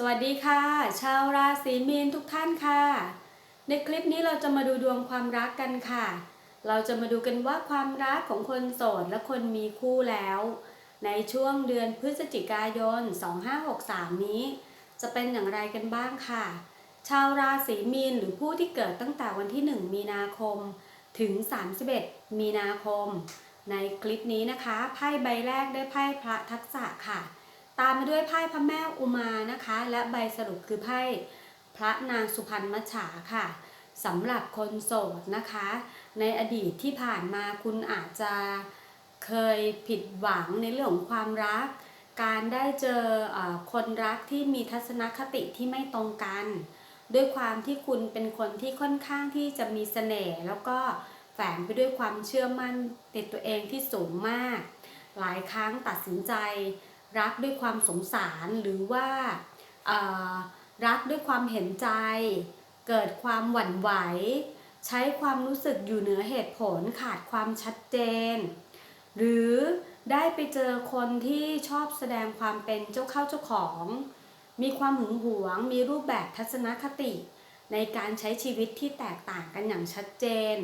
สวัสดีค่ะ ชาวราศีมีนทุกท่านค่ะ ในคลิปนี้เราจะมาดูดวงความรักกันค่ะ เราจะมาดูกันว่าความรักของคนโสดและคนมีคู่แล้ว ในช่วงเดือนพฤศจิกายน 2563 นี้ จะเป็นอย่างไรกันบ้างค่ะ ชาวราศีมีนหรือผู้ที่เกิดตั้งแต่วันที่ 1 มีนาคม ถึง 31 มีนาคม ในคลิปนี้นะคะไพ่ใบแรกได้ไพ่พระทักษะค่ะ ตามมาด้วยไพ่พระแม่อุมานะคะ และใบสรุปคือไพ่พระนางสุพรรณมัจฉาค่ะสำหรับคนโสดนะคะ ในอดีตที่ผ่านมาคุณอาจจะเคยผิดหวังในเรื่องของความรัก การได้เจออคนรักที่มีทัศนคติที่ไม่ตรงกัน ด้วยความที่คุณเป็นคนที่ค่อนข้างที่จะมีเสน่ห์แล้วก็แฝงไปด้วยความเชื่อมั่นในตัวเองที่สูงมาก หลายครั้งตัดสินใจ รักด้วยความสงสารหรือว่ารักด้วยความเห็นใจ เกิดความหวั่นไหว ใช้ความรู้สึกอยู่เหนือเหตุผลขาดความชัดเจน หรือได้ไปเจอคนที่ชอบแสดงความเป็นเจ้าเข้าเจ้าของ มีความหึงหวง มีรูปแบบทัศนคติ ในการใช้ชีวิตที่แตกต่างกันอย่างชัดเจน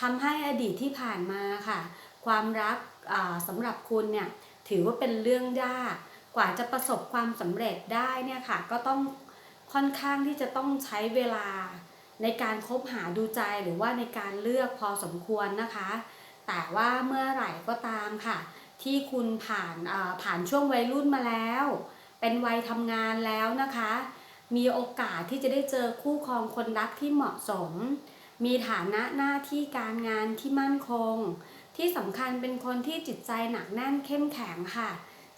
ทำให้อดีตที่ผ่านมาค่ะ ความรักสำหรับคุณเนี่ย ถือว่าเป็นเรื่องยากกว่าจะประสบความสำเร็จได้เนี่ยค่ะ ก็ต้องค่อนข้างที่จะต้องใช้เวลาในการคบหาดูใจหรือว่าในการเลือกพอสมควรนะคะ แต่ว่าเมื่อไหร่ก็ตามค่ะ ที่คุณผ่านอ่าผ่านช่วงวัยรุ่นมาแล้ว เป็นวัยทำงานแล้วนะคะ มีโอกาสที่จะได้เจอคู่ครองคนรักที่เหมาะสม มีฐานะหน้าที่การงานที่มั่นคง ที่สำคัญเป็นคนที่จิตใจหนักแน่นเข้มแข็งค่ะ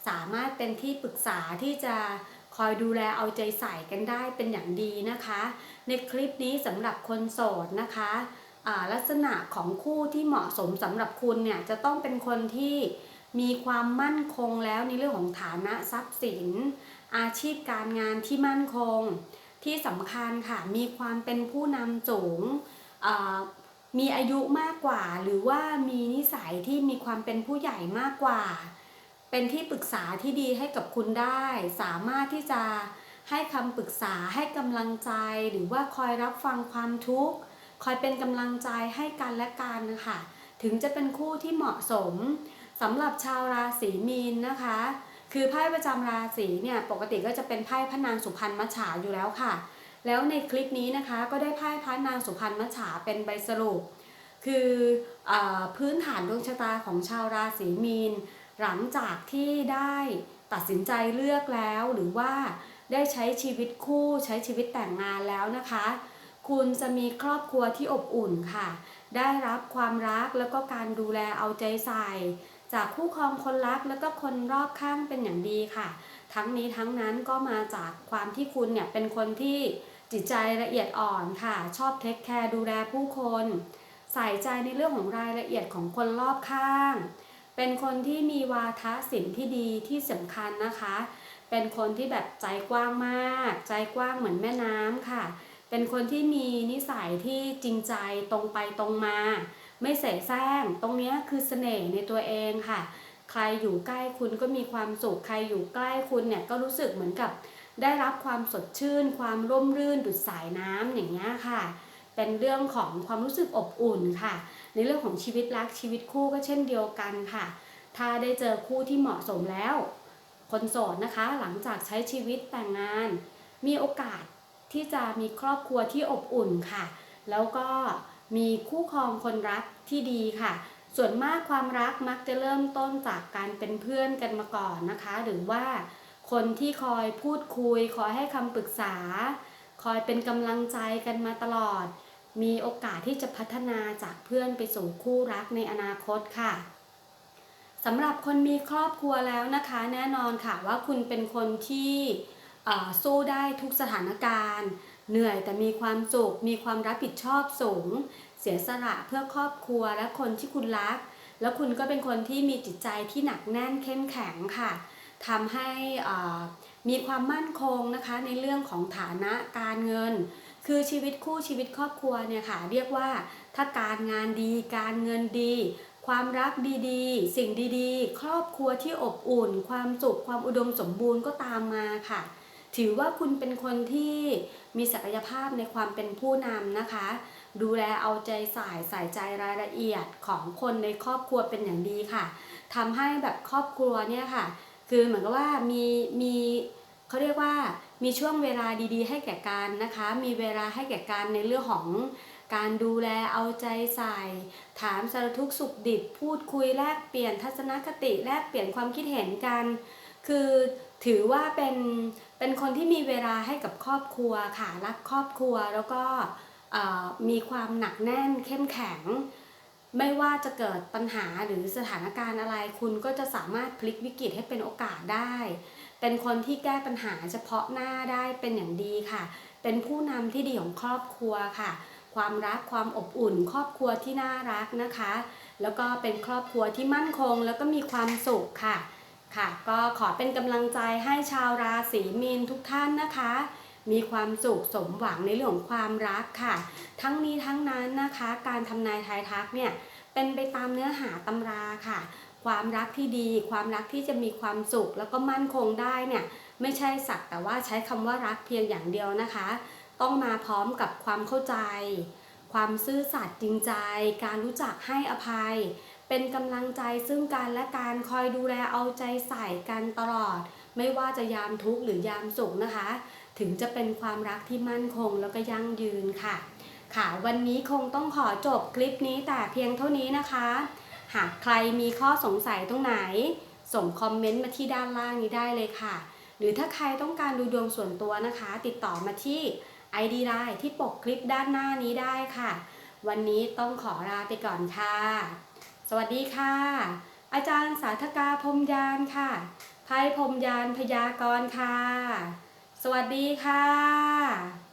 สามารถเป็นที่ปรึกษาที่จะคอยดูแลเอาใจใส่กันได้เป็นอย่างดีนะคะ ในคลิปนี้สำหรับคนโสดนะคะลักษณะของคู่ที่เหมาะสมสำหรับคุณเนี่ยจะต้องเป็นคนที่มีความมั่นคงแล้วในเรื่องของฐานะทรัพย์สิน อาชีพการงานที่มั่นคง ที่สำคัญค่ะมีความเป็นผู้นำสูง มีอายุมากกว่า หรือว่ามีนิสัยที่มีความเป็นผู้ใหญ่มากกว่า เป็นที่ปรึกษาที่ดีให้กับคุณได้ สามารถที่จะให้คำปรึกษาให้กำลังใจ หรือว่าคอยรับฟังความทุกข์ คอยเป็นกำลังใจให้กันและกันนะคะถึงจะเป็นคู่ที่เหมาะสมสำหรับชาวราศีมีนนะคะ คือไพ่ประจำราศีเนี่ยปกติก็จะเป็นไพ่พนางสุพรรณมัจฉาอยู่แล้วค่ะ แล้วในคลิปนี้นะคะก็ได้ไพ่พระนางสุพรรณมัจฉาเป็นใบสรุป คืออพื้นฐานดวงชะตาของชาวราศีมีน หลังจากที่ได้ตัดสินใจเลือกแล้วหรือว่าได้ใช้ชีวิตคู่ใช้ชีวิตแต่งงานแล้วนะคะ คุณจะมีครอบครัวที่อบอุ่นค่ะ ได้รับความรักแล้วก็การดูแลเอาใจใส่ จากคู่ครองคนรักแล้วก็คนรอบข้างเป็นอย่างดีค่ะ ทั้งนี้ทั้งนั้นก็มาจากความที่คุณเนี่ยเป็นคนที่จิตใจละเอียดอ่อนค่ะ ชอบเทคแคร์ดูแลผู้คน ใส่ใจในเรื่องของรายละเอียดของคนรอบข้าง เป็นคนที่มีวาทศิลป์ที่ดีที่สำคัญนะคะ เป็นคนที่แบบใจกว้างมาก ใจกว้างเหมือนแม่น้ำค่ะ เป็นคนที่มีนิสัยที่จริงใจตรงไปตรงมา ไม่เสแสร้ง ตรงนี้คือเสน่ห์ในตัวเองค่ะ ใครอยู่ใกล้คุณก็มีความสุข ใครอยู่ใกล้คุณเนี่ยก็รู้สึกเหมือนกับ ได้รับความสดชื่น ความร่มรื่นดุดสายน้ำอย่างเงี้ยค่ะ เป็นเรื่องของความรู้สึกอบอุ่นค่ะ ในเรื่องของชีวิตรักชีวิตคู่ก็เช่นเดียวกันค่ะ ถ้าได้เจอคู่ที่เหมาะสมแล้ว คนโสดนะคะหลังจากใช้ชีวิตแต่งงาน มีโอกาสที่จะมีครอบครัวที่อบอุ่นค่ะ แล้วก็มีคู่ครองคนรักที่ดีค่ะ ส่วนมากความรักมักจะเริ่มต้นจากการเป็นเพื่อนกันมาก่อนนะคะ หรือว่าคนที่คอยพูดคุย คอยให้คำปรึกษา คอยเป็นกำลังใจกันมาตลอด มีโอกาสที่จะพัฒนาจากเพื่อนไปสู่คู่รักในอนาคตค่ะสำหรับคนมีครอบครัวแล้วนะคะ แน่นอนค่ะว่าคุณเป็นคนที่สู้ได้ทุกสถานการณ์ เหนื่อยแต่มีความสุข มีความรับผิดชอบสูง เสียสละเพื่อครอบครัวและคนที่คุณรัก แล้วคุณก็เป็นคนที่มีจิตใจที่หนักแน่นเข้มแข็งค่ะทำให้มีความมั่นคงนะคะในเรื่องของฐานะการเงิน คือชีวิตคู่ชีวิตครอบครัวเนี่ยค่ะเรียกว่าถ้าการงานดีการเงินดี ความรักดีๆ สิ่งดีๆ ครอบครัวที่อบอุ่น ความสุขความอุดมสมบูรณ์ก็ตามมาค่ะ ถือว่าคุณเป็นคนที่มีศักยภาพในความเป็นผู้นำนะคะ ดูแลเอาใจใส่ใส่ใจรายละเอียดของคนในครอบครัวเป็นอย่างดีค่ะทำให้แบบครอบครัวเนี่ยค่ะ คือเหมือนกับว่ามีมีเขาเรียกว่ามีช่วงเวลาดีๆ ให้แก่กันนะคะ มีเวลาให้แก่กันในเรื่องของการดูแลเอาใจใส่ ถามสารทุกสุขดิบ พูดคุยแลกเปลี่ยนทัศนคติแลกเปลี่ยนความคิดเห็นกัน คือถือว่าเป็นเป็นคนที่มีเวลาให้กับครอบครัวค่ะรักครอบครัวแล้วก็ มีความหนักแน่นเข้มแข็ง ไม่ว่าจะเกิดปัญหาหรือสถานการณ์อะไร คุณก็จะสามารถพลิกวิกฤตให้เป็นโอกาสได้ เป็นคนที่แก้ปัญหาเฉพาะหน้าได้เป็นอย่างดีค่ะ เป็นผู้นำที่ดีของครอบครัวค่ะ ความรักความอบอุ่น ครอบครัวที่น่ารักนะคะ แล้วก็เป็นครอบครัวที่มั่นคง แล้วก็มีความสุขค่ะค่ะ ก็ขอเป็นกำลังใจให้ชาวราศีมีนทุกท่านนะคะ มีความสุขสมหวังในเรื่องของความรักค่ะ ทั้งนี้ทั้งนั้นนะคะ การทำนายทายทักเนี่ยเป็นไปตามเนื้อหาตำราค่ะ ความรักที่ดี ความรักที่จะมีความสุขแล้วก็มั่นคงได้เนี่ยไม่ใช่สักแต่ว่าใช้คำว่ารักเพียงอย่างเดียวนะคะ ต้องมาพร้อมกับความเข้าใจ ความซื่อสัตย์จริงใจ การรู้จักให้อภัย เป็นกำลังใจซึ่งกันและการคอยดูแลเอาใจใส่กันตลอด ไม่ว่าจะยามทุกข์หรือยามสุขนะคะ ถึงจะเป็นความรักที่มั่นคงแล้วก็ยั่งยืนค่ะ ค่ะวันนี้คงต้องขอจบคลิปนี้แต่เพียงเท่านี้นะคะ หากใครมีข้อสงสัยตรงไหน ส่งคอมเมนต์มาที่ด้านล่างนี้ได้เลยค่ะ หรือถ้าใครต้องการดูดวงส่วนตัวนะคะ ติดต่อมาที่ ID ไลน์ที่ปกคลิปด้านหน้านี้ได้ค่ะ วันนี้ต้องขอลาไปก่อนค่ะ สวัสดีค่ะ อาจารย์สาธกาพรมยานค่ะไพ่พรมยานพยากรค่ะ สวัสดีค่ะ